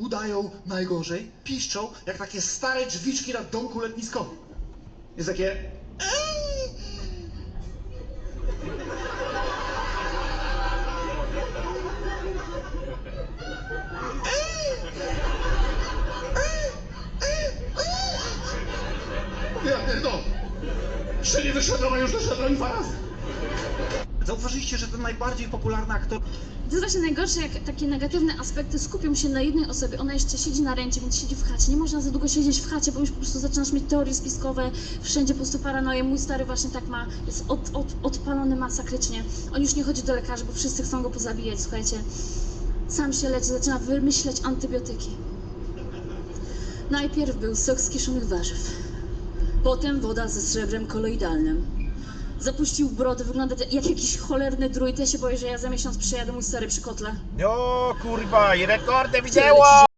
udają najgorzej, piszczą jak takie stare drzwiczki na domku letniskowym. Jest takie... Ja pierdolę. Jeszcze nie wyszedłem, a już doszedłem dwa razy. Zauważyliście, że ten najbardziej popularny aktor To jest właśnie najgorsze, jak takie negatywne aspekty skupią się na jednej osobie. Ona jeszcze siedzi na ręcie, więc siedzi w chacie. Nie można za długo siedzieć w chacie, bo już po prostu zaczynasz mieć teorie spiskowe, wszędzie po prostu paranoję. Mój stary właśnie tak ma, jest od, od, odpalony masakrycznie. On już nie chodzi do lekarzy, bo wszyscy chcą go pozabijać, słuchajcie. Sam się leczy, zaczyna wymyśleć antybiotyki. Najpierw był sok z kiszonych warzyw. Potem woda ze srebrem koloidalnym. Zapuścił brodę, wygląda jak jakiś cholerny druid. Ja się boję, że ja za miesiąc przyjadę mój stary przy kotle. No kurwa, i rekordy ci